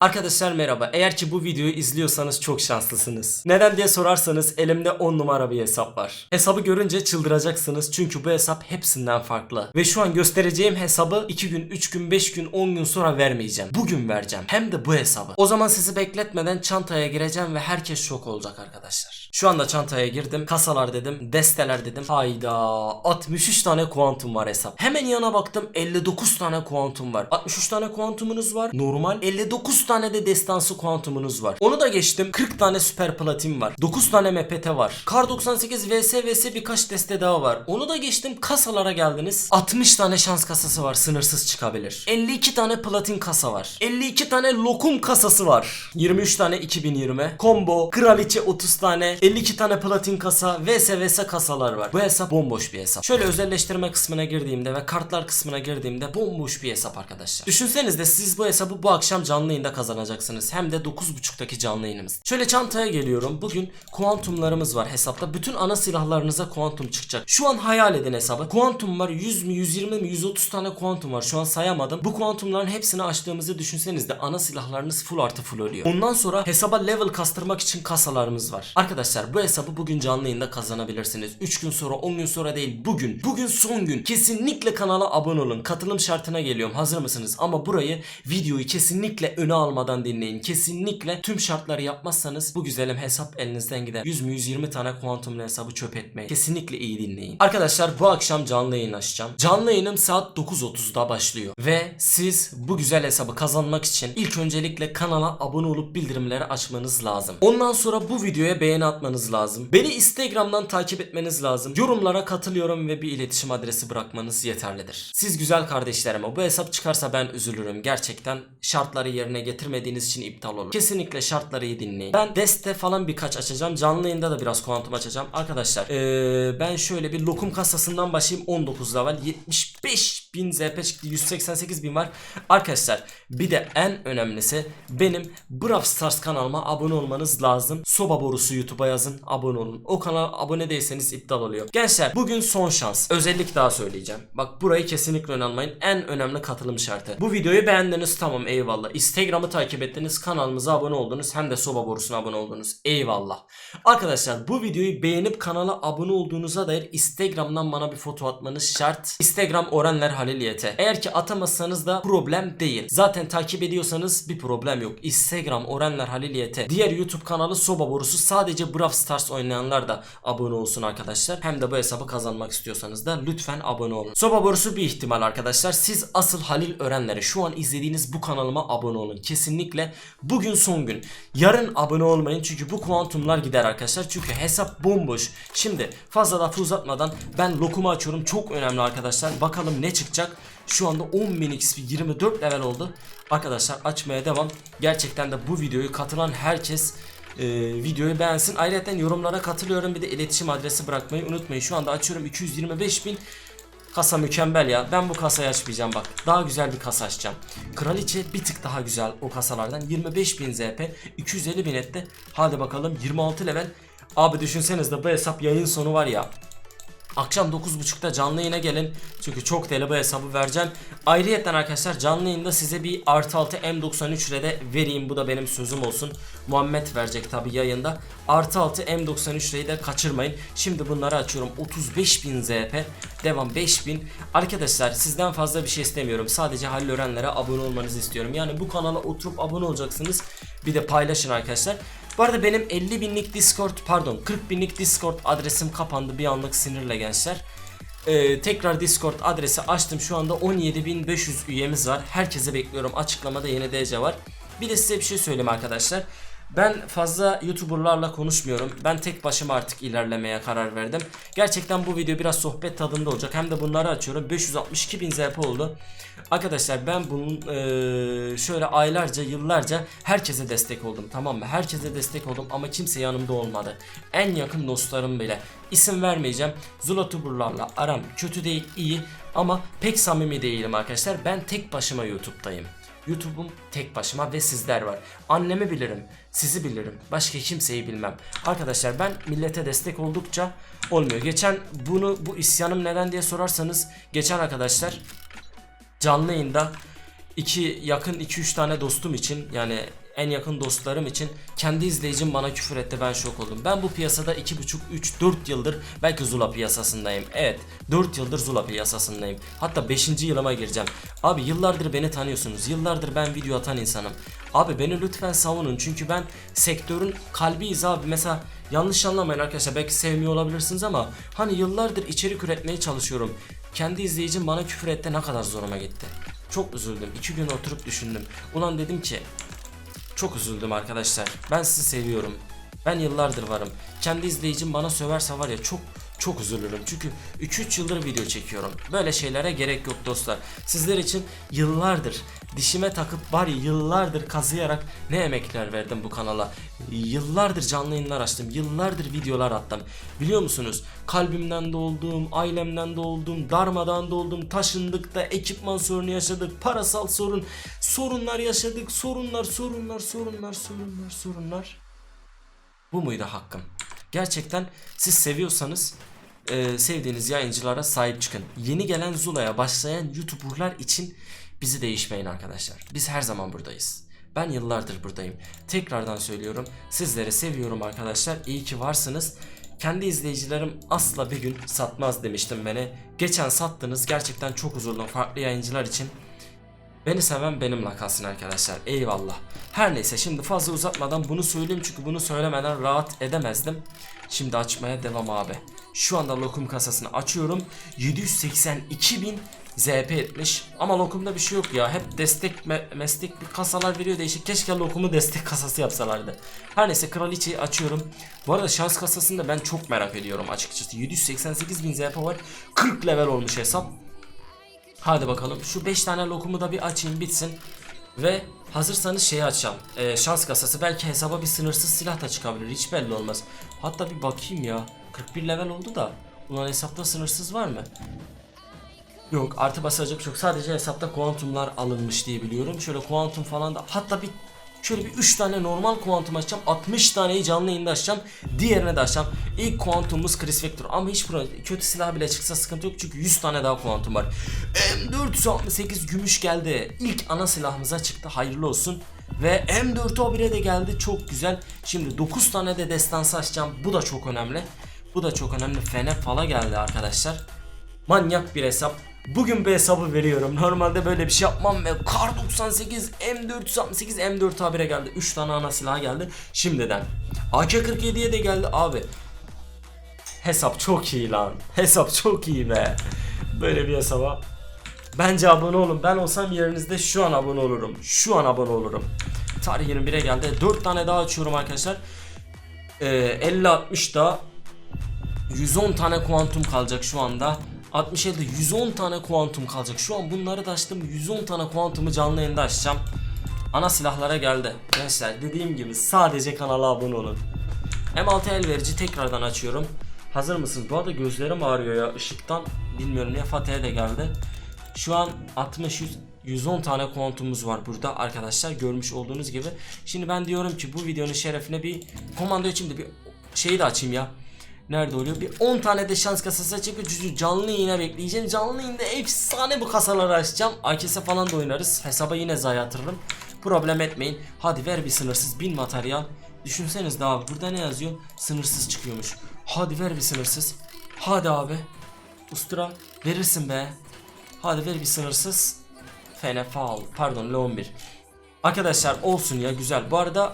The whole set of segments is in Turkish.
Arkadaşlar merhaba. Eğer ki bu videoyu izliyorsanız çok şanslısınız. Neden diye sorarsanız elimde 10 numara bir hesap var. Hesabı görünce çıldıracaksınız çünkü bu hesap hepsinden farklı. Ve şu an göstereceğim hesabı 2 gün, 3 gün, 5 gün, 10 gün sonra vermeyeceğim. Bugün vereceğim. Hem de bu hesabı. O zaman sizi bekletmeden çantaya gireceğim ve herkes şok olacak arkadaşlar. Şu anda çantaya girdim. Kasalar dedim. Desteler dedim. Hayda. 63 tane kuantum var hesap. Hemen yana baktım 59 tane kuantum var. 63 tane kuantumunuz var. Normal. 59 tane de destansı kuantumunuz var. Onu da geçtim. 40 tane süper platin var. 9 tane MPT var. Kar 98 VS VS birkaç deste daha var. Onu da geçtim. Kasalara geldiniz. 60 tane şans kasası var. Sınırsız çıkabilir. 52 tane platin kasa var. 52 tane lokum kasası var. 23 tane 2020. Combo. Kraliçe 30 tane. 52 tane platin kasa. VS VS kasalar var. Bu hesap bomboş bir hesap. Şöyle özelleştirme kısmına girdiğimde ve kartlar kısmına girdiğimde bomboş bir hesap arkadaşlar. Düşünseniz de siz bu hesabı bu akşam canlı yayında kazanacaksınız. Hem de 9.30'daki canlı yayınımız. Şöyle çantaya geliyorum. Bugün kuantumlarımız var hesapta. Bütün ana silahlarınıza kuantum çıkacak. Şu an hayal edin hesabı. Kuantum var 100 mü 120 mi 130 tane kuantum var. Şu an sayamadım. Bu kuantumların hepsini açtığımızı düşünseniz de ana silahlarınız full artı full oluyor. Ondan sonra hesaba level kastırmak için kasalarımız var. Arkadaşlar bu hesabı bugün canlı yayında kazanabilirsiniz. 3 gün sonra 10 gün sonra değil bugün. Bugün son gün. Kesinlikle kanala abone olun. Katılım şartına geliyorum. Hazır mısınız? Ama burayı videoyu kesinlikle öne almadan dinleyin. Kesinlikle tüm şartları yapmazsanız bu güzelim hesap elinizden gider. 100 mü 120 tane kuantumlu hesabı çöp etmeyin. Kesinlikle iyi dinleyin. Arkadaşlar bu akşam canlı yayın açacağım. Canlı yayınım saat 9.30'da başlıyor. Ve siz bu güzel hesabı kazanmak için ilk öncelikle kanala abone olup bildirimleri açmanız lazım. Ondan sonra bu videoya beğeni atmanız lazım. Beni Instagram'dan takip etmeniz lazım. Yorumlara katılıyorum ve bir iletişim adresi bırakmanız yeterlidir. Siz güzel kardeşlerime bu hesap çıkarsa ben üzülürüm. Gerçekten şartları yerine getirmediğiniz için iptal olur. Kesinlikle şartları iyi dinleyin. Ben deste falan birkaç açacağım. Canlı yayında da biraz kuantum açacağım. Arkadaşlar ee, ben şöyle bir lokum kasasından başlayayım. 19 level 75 bin ZP çıktı. 188 bin var. Arkadaşlar bir de en önemlisi benim Brawl Stars kanalıma abone olmanız lazım. Soba borusu YouTube'a yazın abone olun. O kanala abone değilseniz iptal oluyor. Gençler bugün son şans. Özellik daha söyleyeceğim. Bak burayı kesinlikle önermeyin. En önemli katılım şartı. Bu videoyu beğendiniz tamam eyvallah. Instagram'ı takip ettiniz. Kanalımıza abone oldunuz. Hem de soba borusuna abone oldunuz. Eyvallah. Arkadaşlar bu videoyu beğenip kanala abone olduğunuza dair Instagram'dan bana bir foto atmanız şart. Instagram Orenler Halil YT. Eğer ki atamazsanız da problem değil. Zaten takip ediyorsanız bir problem yok. Instagram Orenler Halil YT. Diğer YouTube kanalı Soba Borusu. Sadece Brawl Stars oynayanlar da abone olsun arkadaşlar. Hem de bu hesabı kazanmak istiyorsanız da lütfen abone olun. Soba Borusu bir ihtimal arkadaşlar. Siz asıl Halil Örenler'e şu an izlediğiniz bu kanalıma abone olun. Kesinlikle bugün son gün. Yarın abone olmayın çünkü bu kuantumlar gider arkadaşlar. Çünkü hesap bomboş. Şimdi fazla lafı uzatmadan ben lokumu açıyorum. Çok önemli arkadaşlar. Bakalım ne çıkacak. Şu anda 10.000 XP 24 level oldu. Arkadaşlar açmaya devam. Gerçekten de bu videoyu katılan herkes e, videoyu beğensin. Ayrıca yorumlara katılıyorum. Bir de iletişim adresi bırakmayı unutmayın. Şu anda açıyorum 225 bin. Kasa mükemmel ya. Ben bu kasayı açmayacağım bak. Daha güzel bir kasa açacağım. Kraliçe bir tık daha güzel o kasalardan. 25.000 ZP, 250.000 etti. Hadi bakalım 26 level. Abi düşünseniz de bu hesap yayın sonu var ya. Akşam 9.30'da canlı yayına gelin. Çünkü çok deli bu hesabı vereceğim. Ayrıyeten arkadaşlar canlı yayında size bir artı 6 M93 ile de vereyim. Bu da benim sözüm olsun. Muhammed verecek tabi yayında. Artı 6 M93 ile de kaçırmayın. Şimdi bunları açıyorum. 35.000 ZP. Devam 5000. Arkadaşlar sizden fazla bir şey istemiyorum. Sadece Halil Öğrenlere abone olmanızı istiyorum. Yani bu kanala oturup abone olacaksınız. Bir de paylaşın arkadaşlar. Bu arada benim 50 binlik Discord pardon 40 binlik Discord adresim kapandı bir anlık sinirle gençler. Ee, tekrar Discord adresi açtım şu anda 17.500 üyemiz var. Herkese bekliyorum açıklamada yeni DC var. Bir de size bir şey söyleyeyim arkadaşlar. Ben fazla YouTuber'larla konuşmuyorum. Ben tek başıma artık ilerlemeye karar verdim. Gerçekten bu video biraz sohbet tadında olacak. Hem de bunları açıyorum. 562 bin ZP oldu. Arkadaşlar ben bunun eee, şöyle aylarca yıllarca herkese destek oldum tamam mı? Herkese destek oldum ama kimse yanımda olmadı. En yakın dostlarım bile. İsim vermeyeceğim. Zulatuburlarla aram kötü değil iyi ama pek samimi değilim arkadaşlar. Ben tek başıma YouTube'dayım. YouTube'um tek başıma ve sizler var. Annemi bilirim, sizi bilirim. Başka kimseyi bilmem. Arkadaşlar ben millete destek oldukça olmuyor. Geçen bunu bu isyanım neden diye sorarsanız geçen arkadaşlar canlı yayında iki yakın 2-3 tane dostum için yani en yakın dostlarım için kendi izleyicim bana küfür etti ben şok oldum. Ben bu piyasada 2,5-3-4 yıldır belki Zula piyasasındayım. Evet 4 yıldır Zula piyasasındayım. Hatta 5. yılıma gireceğim. Abi yıllardır beni tanıyorsunuz. Yıllardır ben video atan insanım. Abi beni lütfen savunun çünkü ben sektörün kalbiyiz abi. Mesela yanlış anlamayın arkadaşlar belki sevmiyor olabilirsiniz ama hani yıllardır içerik üretmeye çalışıyorum. Kendi izleyicim bana küfür etti ne kadar zoruma gitti. Çok üzüldüm. İki gün oturup düşündüm. Ulan dedim ki çok üzüldüm arkadaşlar. Ben sizi seviyorum. Ben yıllardır varım. Kendi izleyicim bana söverse var ya çok çok üzülürüm. Çünkü 3-3 yıldır video çekiyorum. Böyle şeylere gerek yok dostlar. Sizler için yıllardır dişime takıp var ya yıllardır kazıyarak ne emekler verdim bu kanala. Yıllardır canlı yayınlar açtım. Yıllardır videolar attım. Biliyor musunuz? Kalbimden de oldum, ailemden de oldum, darmadan da oldum. Taşındık da ekipman sorunu yaşadık, parasal sorun, sorunlar yaşadık. Sorunlar, sorunlar, sorunlar, sorunlar, sorunlar. Bu muydu hakkım? Gerçekten siz seviyorsanız e, sevdiğiniz yayıncılara sahip çıkın. Yeni gelen Zula'ya başlayan YouTuber'lar için bizi değişmeyin arkadaşlar. Biz her zaman buradayız. Ben yıllardır buradayım. Tekrardan söylüyorum. Sizleri seviyorum arkadaşlar. İyi ki varsınız. Kendi izleyicilerim asla bir gün satmaz demiştim beni. Geçen sattınız. Gerçekten çok üzüldüm farklı yayıncılar için. Beni seven benimle kalsın arkadaşlar. Eyvallah. Her neyse şimdi fazla uzatmadan bunu söyleyeyim çünkü bunu söylemeden rahat edemezdim. Şimdi açmaya devam abi. Şu anda lokum kasasını açıyorum. 782 bin ZP etmiş. Ama lokumda bir şey yok ya. Hep destek me- meslek bir kasalar veriyor değişik. Keşke lokumu destek kasası yapsalardı. Her neyse kraliçeyi açıyorum. Bu arada şans kasasını da ben çok merak ediyorum açıkçası. 788 bin ZP var. 40 level olmuş hesap. Hadi bakalım şu 5 tane lokumu da bir açayım bitsin. Ve hazırsanız şeyi açacağım. Ee, şans kasası belki hesaba bir sınırsız silah da çıkabilir hiç belli olmaz. Hatta bir bakayım ya. 41 level oldu da. Ulan hesapta sınırsız var mı? Yok artı basacak çok. Sadece hesapta kuantumlar alınmış diye biliyorum. Şöyle kuantum falan da hatta bir şöyle bir 3 tane normal kuantum açacağım. 60 taneyi canlı yayında açacağım. Diğerine de açacağım. İlk kuantumumuz Chris Vector ama hiç kötü silah bile çıksa sıkıntı yok çünkü 100 tane daha kuantum var. M468 gümüş geldi. İlk ana silahımıza çıktı. Hayırlı olsun. Ve M4A1'e de geldi. Çok güzel. Şimdi 9 tane de destansı açacağım. Bu da çok önemli. Bu da çok önemli. Fene fala geldi arkadaşlar. Manyak bir hesap. Bugün bu hesabı veriyorum. Normalde böyle bir şey yapmam ve Kar 98, M468, M4A1'e geldi. 3 tane ana silah geldi. Şimdiden. AK-47'ye de geldi abi. Hesap çok iyi lan. Hesap çok iyi be. Böyle bir hesaba. Bence abone olun. Ben olsam yerinizde şu an abone olurum. Şu an abone olurum. Tarih 21'e geldi. 4 tane daha açıyorum arkadaşlar. Ee, 50-60 da 110 tane kuantum kalacak şu anda. 67'de 110 tane kuantum kalacak. Şu an bunları da açtım. 110 tane kuantumu canlı yayında açacağım. Ana silahlara geldi. Gençler dediğim gibi sadece kanala abone olun. M6 el verici tekrardan açıyorum. Hazır mısınız? Bu arada gözlerim ağrıyor ya ışıktan. Bilmiyorum niye Fatih'e de geldi. Şu an 60 100 110 tane kuantumumuz var burada arkadaşlar görmüş olduğunuz gibi. Şimdi ben diyorum ki bu videonun şerefine bir komando için de bir şeyi de açayım ya. Nerede oluyor? Bir 10 tane de şans kasası açıp çünkü canlı yayına bekleyeceğim. Canlı yayında efsane bu kasaları açacağım. AKS falan da oynarız. Hesaba yine zayi yatırırım. Problem etmeyin. Hadi ver bir sınırsız bin materyal. Düşünseniz daha burada ne yazıyor? Sınırsız çıkıyormuş. Hadi ver bir sınırsız. Hadi abi. Ustura verirsin be. Hadi ver bir sınırsız. Fenefal. Pardon Leon 1. Arkadaşlar olsun ya güzel. Bu arada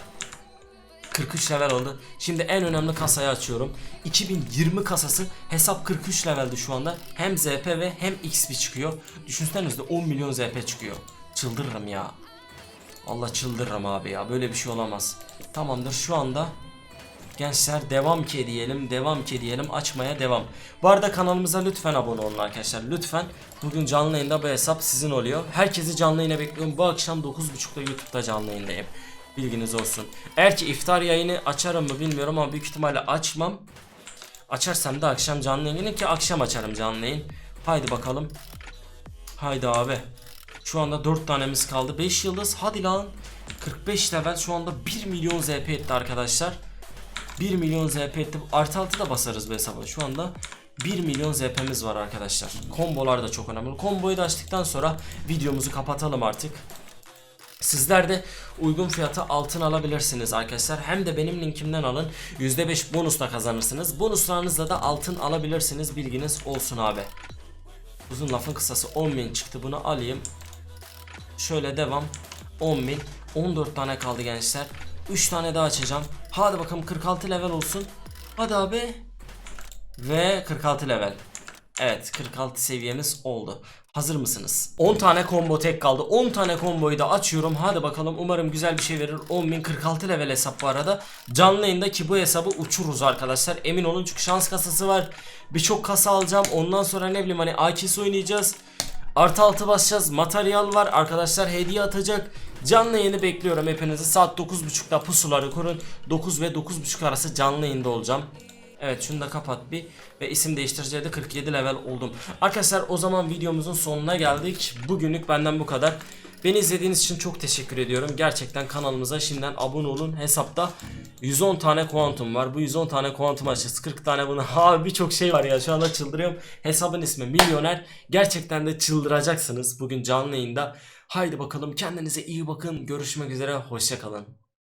43 level oldu. Şimdi en önemli kasayı açıyorum. 2020 kasası hesap 43 levelde şu anda. Hem ZP ve hem XP çıkıyor. Düşünsenize 10 milyon ZP çıkıyor. Çıldırırım ya. Allah çıldırırım abi ya. Böyle bir şey olamaz. Tamamdır şu anda Gençler devam ki diyelim, devam ki diyelim, açmaya devam. Bu arada kanalımıza lütfen abone olun arkadaşlar. Lütfen. Bugün canlı yayında bu hesap sizin oluyor. Herkesi canlı yayına bekliyorum. Bu akşam 9.30'da YouTube'da canlı yayındayım. Bilginiz olsun. Eğer ki iftar yayını açarım mı bilmiyorum ama büyük ihtimalle açmam. Açarsam da akşam canlı yayını ki akşam açarım canlı yayın. Haydi bakalım. Haydi abi. Şu anda 4 tanemiz kaldı. 5 yıldız. Hadi lan. 45 level şu anda 1 milyon ZP etti arkadaşlar. 1 milyon ZP etti. Artı altı da basarız bu hesaba. Şu anda 1 milyon ZP'miz var arkadaşlar. Kombolar da çok önemli. Komboyu da açtıktan sonra videomuzu kapatalım artık. Sizler de uygun fiyata altın alabilirsiniz arkadaşlar. Hem de benim linkimden alın. %5 bonusla kazanırsınız. Bonuslarınızla da altın alabilirsiniz. Bilginiz olsun abi. Uzun lafın kısası 10.000 çıktı. Bunu alayım. Şöyle devam. 10.000. 14 tane kaldı gençler. 3 tane daha açacağım. Hadi bakalım 46 level olsun. Hadi abi. Ve 46 level. Evet 46 seviyemiz oldu. Hazır mısınız? 10 tane combo tek kaldı. 10 tane comboyu da açıyorum. Hadi bakalım umarım güzel bir şey verir. 10.046 level hesap bu arada. Canlı yayında ki bu hesabı uçururuz arkadaşlar. Emin olun çünkü şans kasası var. Birçok kasa alacağım. Ondan sonra ne bileyim hani AKS oynayacağız. Artı altı basacağız. Materyal var. Arkadaşlar hediye atacak. Canlı yayını bekliyorum hepinizi. Saat 9.30'da pusuları kurun. 9 ve 9.30 arası canlı yayında olacağım. Evet şunu da kapat bir ve isim değiştireceği de 47 level oldum. Arkadaşlar o zaman videomuzun sonuna geldik. Bugünlük benden bu kadar. Beni izlediğiniz için çok teşekkür ediyorum. Gerçekten kanalımıza şimdiden abone olun. Hesapta 110 tane kuantum var. Bu 110 tane kuantum açacağız. 40 tane bunu. Ha birçok şey var ya şu anda çıldırıyorum. Hesabın ismi Milyoner. Gerçekten de çıldıracaksınız bugün canlı yayında. Haydi bakalım kendinize iyi bakın. Görüşmek üzere. Hoşçakalın.